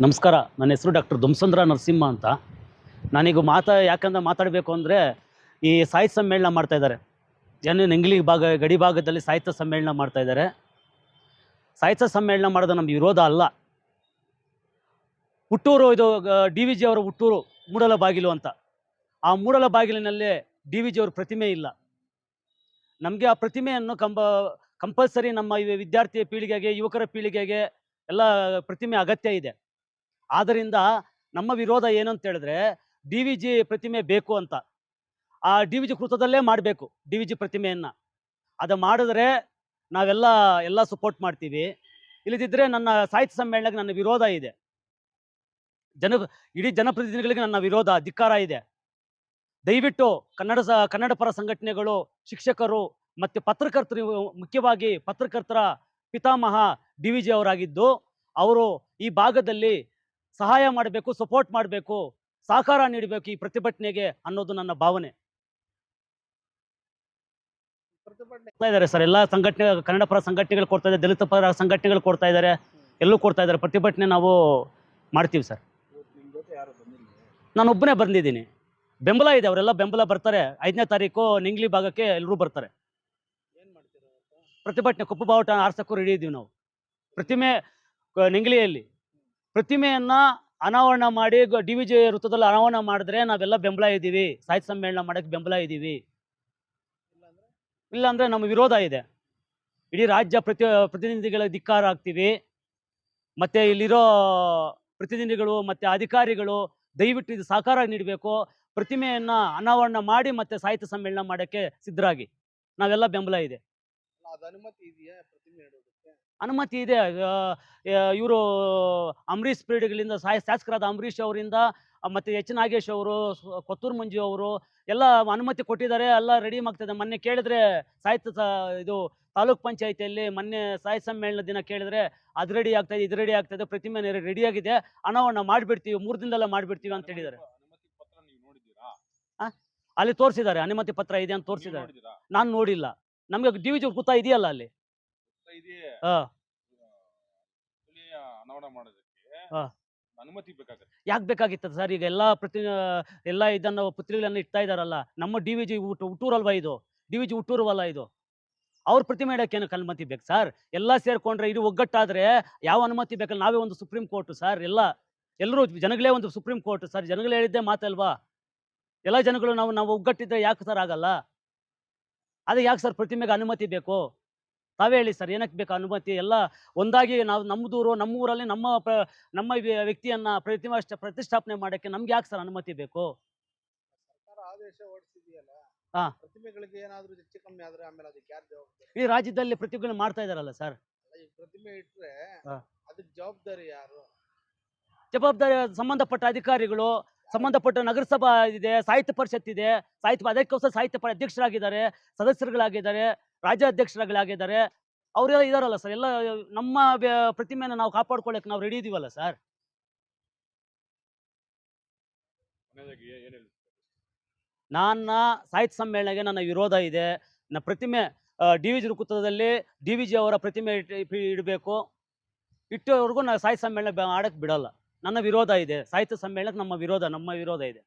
ನಮಸ್ಕಾರ. ನನ್ನ ಹೆಸರು ಡಾಕ್ಟರ್ ದುಮ್ಸಂದ್ರ ನರಸಿಂಹ ಅಂತ. ನಾನೀಗ ಮಾತಾ, ಯಾಕಂದ್ರೆ ಮಾತಾಡಬೇಕು ಅಂದರೆ ಈ ಸಾಹಿತ್ಯ ಸಮ್ಮೇಳನ ಮಾಡ್ತಾ ಇದ್ದಾರೆ. ಏನು ನೆಂಗ್ಲಿ ಭಾಗ, ಗಡಿ ಭಾಗದಲ್ಲಿ ಸಾಹಿತ್ಯ ಸಮ್ಮೇಳನ ಮಾಡ್ತಾ ಇದ್ದಾರೆ. ಸಾಹಿತ್ಯ ಸಮ್ಮೇಳನ ಮಾಡೋದು ನಮ್ಮ ವಿರೋಧ ಅಲ್ಲ. ಹುಟ್ಟೂರು ಇದು ಡಿ ವಿ ಜಿ ಅವರ ಹುಟ್ಟೂರು ಮೂಡಲ ಬಾಗಿಲು ಅಂತ. ಆ ಮೂಡಲ ಬಾಗಿಲಿನಲ್ಲಿ ಡಿ ವಿ ಜಿ ಅವ್ರ ಪ್ರತಿಮೆ ಇಲ್ಲ. ನಮಗೆ ಆ ಪ್ರತಿಮೆಯನ್ನು ಕಂಬ, ಕಂಪಲ್ಸರಿ ನಮ್ಮ ವಿದ್ಯಾರ್ಥಿ ಪೀಳಿಗೆಗೆ, ಯುವಕರ ಪೀಳಿಗೆಗೆ ಎಲ್ಲ ಪ್ರತಿಮೆ ಅಗತ್ಯ ಇದೆ. ಆದ್ದರಿಂದ ನಮ್ಮ ವಿರೋಧ ಏನು ಅಂತ ಹೇಳಿದ್ರೆ, ಡಿ ವಿ ಜಿ ಪ್ರತಿಮೆ ಬೇಕು ಅಂತ. ಆ ಡಿ ವಿ ಜಿ ಕೃತದಲ್ಲೇ ಮಾಡಬೇಕು, ಡಿ ವಿ ಜಿ ಪ್ರತಿಮೆಯನ್ನು. ಅದು ಮಾಡಿದ್ರೆ ನಾವೆಲ್ಲ, ಎಲ್ಲ ಸಪೋರ್ಟ್ ಮಾಡ್ತೀವಿ. ಇಲ್ಲದಿದ್ದರೆ ನನ್ನ ಸಾಹಿತ್ಯ ಸಮ್ಮೇಳನಕ್ಕೆ ನನ್ನ ವಿರೋಧ ಇದೆ. ಜನ, ಇಡೀ ಜನಪ್ರತಿನಿಧಿಗಳಿಗೆ ನನ್ನ ವಿರೋಧ ಧಿಕ್ಕಾರ ಇದೆ. ದಯವಿಟ್ಟು ಕನ್ನಡ ಸ, ಕನ್ನಡ ಪರ ಸಂಘಟನೆಗಳು, ಶಿಕ್ಷಕರು ಮತ್ತು ಪತ್ರಕರ್ತರು, ಮುಖ್ಯವಾಗಿ ಪತ್ರಕರ್ತರ ಪಿತಾಮಹ ಡಿ ವಿ ಜಿ ಅವರಾಗಿದ್ದು, ಅವರು ಈ ಭಾಗದಲ್ಲಿ ಸಹಾಯ ಮಾಡಬೇಕು ಸಪೋರ್ಟ್ ಮಾಡಬೇಕು ಸಹಕಾರ ನೀಡಬೇಕು ಈ ಪ್ರತಿಭಟನೆಗೆ ಅನ್ನೋದು ನನ್ನ ಭಾವನೆ. ಇದ್ದಾರೆ ಸರ್ ಎಲ್ಲ ಸಂಘಟನೆ ಕನ್ನಡ ಪರ ಸಂಘಟನೆಗಳು ಕೊಡ್ತಾ ಇದ್ದಾರೆ ದಲಿತ ಪರ ಸಂಘಟನೆಗಳು ಕೊಡ್ತಾ ಇದ್ದಾರೆ ಎಲ್ಲೂ ಕೊಡ್ತಾ ಇದ್ದಾರೆ. ಪ್ರತಿಭಟನೆ ನಾವು ಮಾಡ್ತೀವಿ ಸರ್. ಇವತ್ತು ನಿಮ್ ಜೊತೆ ಯಾರು ಬಂದಿಲ್ಲ ನಾನು ಒಬ್ಬನೇ ಬಂದಿದ್ದೀನಿ. ಬೆಂಬಲ ಇದೆ ಅವರೆಲ್ಲ ಬೆಂಬಲ ಬರ್ತಾರೆ. ಐದನೇ ತಾರೀಕು ನಿಂಗ್ಲಿ ಭಾಗಕ್ಕೆ ಎಲ್ಲರೂ ಬರ್ತಾರೆ. ಪ್ರತಿಭಟನೆ ಕಪ್ಪು ಬಾವುಟ ಆರ್ಸಕ್ಕೂ ರೆಡಿ ಇದ್ದೀವಿ ನಾವು. ಪ್ರತಿಮೆ ನಿಂಗ್ಲಿಯಲ್ಲಿ. ಪ್ರತಿಮೆಯನ್ನ ಅನಾವರಣ ಮಾಡಿ ಡಿ ವಿ ಜಿ ವೃತ್ತದಲ್ಲಿ ಅನಾವರಣ ಮಾಡಿದ್ರೆ ನಾವೆಲ್ಲ ಬೆಂಬಲ ಇದ್ದೀವಿ. ಸಾಹಿತ್ಯ ಸಮ್ಮೇಳನ ಮಾಡಕ್ಕೆ ಬೆಂಬಲ ಇದ್ದೀವಿ. ಇಲ್ಲಾಂದ್ರೆ ನಮ್ಮ ವಿರೋಧ ಇದೆ. ಇಡೀ ರಾಜ್ಯ ಪ್ರತಿ, ಪ್ರತಿನಿಧಿಗಳ ಧಿಕ್ಕಾರ ಆಗ್ತೀವಿ. ಮತ್ತೆ ಇಲ್ಲಿರೋ ಪ್ರತಿನಿಧಿಗಳು ಮತ್ತೆ ಅಧಿಕಾರಿಗಳು ದಯವಿಟ್ಟು ಇದು ಸಹಕಾರ ನೀಡಬೇಕು. ಪ್ರತಿಮೆಯನ್ನ ಅನಾವರಣ ಮಾಡಿ ಮತ್ತೆ ಸಾಹಿತ್ಯ ಸಮ್ಮೇಳನ ಮಾಡೋಕ್ಕೆ ಸಿದ್ಧರಾಗಿ. ನಾವೆಲ್ಲ ಬೆಂಬಲ ಇದೆ. ಅದು ಅನುಮತಿ ಇದೆಯಾ ಪ್ರತಿಮೆ ಇಡೋದಕ್ಕೆ ಅನುಮತಿ ಇದೆ. ಇವರು ಅಂಬರೀಷ್ ಪೀರಿಯಡ್ಗಳಿಂದ ಸಾಯ ಶಾಸಕರಾದ ಅಂಬರೀಷ್ ಅವರಿಂದ ಮತ್ತೆ ಎಚ್. ನಾಗೇಶ್ ಅವರು ಕೊತ್ತೂರು ಮಂಜು ಅವರು ಎಲ್ಲ ಅನುಮತಿ ಕೊಟ್ಟಿದ್ದಾರೆ. ಎಲ್ಲ ರೆಡಿ ಆಗ್ತದೆ. ಮೊನ್ನೆ ಕೇಳಿದ್ರೆ ಸಾಹಿತ್ಯ ಇದು ತಾಲೂಕ್ ಪಂಚಾಯಿತಿಯಲ್ಲಿ ಮೊನ್ನೆ ಸಾಹಿತ್ಯ ಸಮ್ಮೇಳನ ದಿನ ಕೇಳಿದ್ರೆ ಅದು ರೆಡಿ ಆಗ್ತಾ ಇದೆ ಇದು ರೆಡಿ ಆಗ್ತಾ ಇದೆ ಪ್ರತಿಮೆ ರೆಡಿ ಆಗಿದೆ. ಹಣವನ್ನು ಮಾಡಿಬಿಡ್ತೀವಿ ಮೂರು ದಿನದಲ್ಲ ಮಾಡಿಬಿಡ್ತೀವಿ ಅಂತ ಹೇಳಿದ್ದಾರೆ. ಅಲ್ಲಿ ತೋರಿಸಿದ್ದಾರೆ. ಅನುಮತಿ ಪತ್ರ ಇದೆ ಅಂತ ತೋರಿಸಿದ್ದಾರೆ. ನಾನು ನೋಡಿಲ್ಲ. ನಮಗೆ ಡಿ ವಿ ಜಿ ಕುತ್ತ ಇದೆಯಲ್ಲ ಅಲ್ಲಿ. ಹಾ. ಹುಲಿ ಅನಾವರಣ ಮಾಡೋದಕ್ಕೆ ಹಾ. ಅನುಮತಿ ಬೇಕಾಗುತ್ತೆ. ಯಾಕೆ ಬೇಕಾಗಿತ್ತು ಸರ್? ಈಗ ಎಲ್ಲಾ ಪ್ರತಿ ಎಲ್ಲ ಇದನ್ನ ಪುತ್ರಿಗಳನ್ನ ಇಡ್ತಾ ಇದಾರಲ್ಲ ನಮ್ಮ ಡಿ ವಿ ಜಿ ಹುಟ್ಟೂರಲ್ವಾ ಇದು? ಡಿ ವಿ ಜಿ ಹುಟ್ಟೂರವಲ್ಲ ಇದು? ಅವ್ರ ಪ್ರತಿಮೆ ಏನಕ್ಕೆ ಅನುಮತಿ ಬೇಕು ಸರ್? ಎಲ್ಲ ಸೇರ್ಕೊಂಡ್ರೆ ಇದು ಒಗ್ಗಟ್ಟಾದ್ರೆ ಯಾವ ಅನುಮತಿ ಬೇಕಲ್ಲ? ನಾವೇ ಒಂದು ಸುಪ್ರೀಂ ಕೋರ್ಟ್ ಸರ್ ಎಲ್ಲ ಎಲ್ಲರೂ ಜನಗಳೇ ಒಂದು ಸುಪ್ರೀಂ ಕೋರ್ಟ್ ಸರ್ ಜನಗಳು ಹೇಳಿದ್ದೆ ಮಾತಲ್ವಾ? ಎಲ್ಲ ಜನಗಳು ನಾವು ನಾವು ಒಗ್ಗಟ್ಟಿದ್ರೆ ಯಾಕೆ ಸರ್ ಆಗಲ್ಲ? ಅದೇ ಯಾಕೆ ಸರ್ ಪ್ರತಿಮೆಗೆ ಅನುಮತಿ ಬೇಕು? ತಾವೇ ಹೇಳಿ ಸರ್ ಏನಕ್ಕೆ ಬೇಕು ಅನುಮತಿ? ಎಲ್ಲ ಒಂದಾಗಿ ನಾವು ನಮ್ಮದೂರು ನಮ್ಮ ಊರಲ್ಲಿ ನಮ್ಮ ಪ್ರ- ನಮ್ಮ ವ್ಯ- ವ್ಯಕ್ತಿಯನ್ನ ಪ್ರತಿಮಾ ಪ್ರತಿಷ್ಠಾಪನೆ ಮಾಡಕ್ಕೆ ನಮ್ಗೆ ಯಾಕೆ ಸರ್ ಅನುಮತಿ ಬೇಕು? ಅದಕ್ಕೆ ಈ ರಾಜ್ಯದಲ್ಲಿ ಪ್ರತಿಭಟನೆ ಮಾಡ್ತಾ ಇದಾರಲ್ಲ ಸರ್. ಪ್ರತಿಮೆ ಇಟ್ರೆ ಹಾ. ಅದಕ್ಕೆ ಜವಾಬ್ದಾರಿ ಯಾರು? ಜವಾಬ್ದಾರಿ ಸಂಬಂಧಪಟ್ಟ ಅಧಿಕಾರಿಗಳು ಸಂಬಂಧಪಟ್ಟ ನಗರಸಭಾ ಇದೆ ಸಾಹಿತ್ಯ ಪರಿಷತ್ ಇದೆ ಸಾಹಿತ್ಯ ಅದಕ್ಕೋಸ್ಕರ ಸಾಹಿತ್ಯ ಅಧ್ಯಕ್ಷರಾಗಿದ್ದಾರೆ ಸದಸ್ಯರುಗಳಾಗಿದ್ದಾರೆ ರಾಜ್ಯಾಧ್ಯಕ್ಷರುಗಳಾಗಿದ್ದಾರೆ. ಅವರೆಲ್ಲ ಇದಾರಲ್ಲ ಸರ್ ಎಲ್ಲ ನಮ್ಮ ಪ್ರತಿಮೆಯನ್ನು ನಾವು ಕಾಪಾಡ್ಕೊಳ್ಳಕ್ಕೆ ನಾವು ರೆಡಿ ಇದೀವಲ್ಲ ಸರ್? ನನ್ನ ಸಾಹಿತ್ಯ ಸಮ್ಮೇಳನಕ್ಕೆ ನನ್ನ ವಿರೋಧ ಇದೆ. ನನ್ನ ಪ್ರತಿಮೆ ಡಿ ವಿ ಜಿ ವೃತ್ತದಲ್ಲಿ ಡಿ ವಿ ಜಿ ಅವರ ಪ್ರತಿಮೆ ಇಡಬೇಕು. ಇಟ್ಟವರೆಗೂ ನಾನು ಸಾಹಿತ್ಯ ಸಮ್ಮೇಳನ ಆಡಕ್ಕೆ ಬಿಡಲ್ಲ. ನನ್ನ ವಿರೋಧ ಇದೆ. ಸಾಹಿತ್ಯ ಸಮ್ಮೇಳನಕ್ಕೆ ನಮ್ಮ ವಿರೋಧ ನಮ್ಮ ವಿರೋಧ ಇದೆ.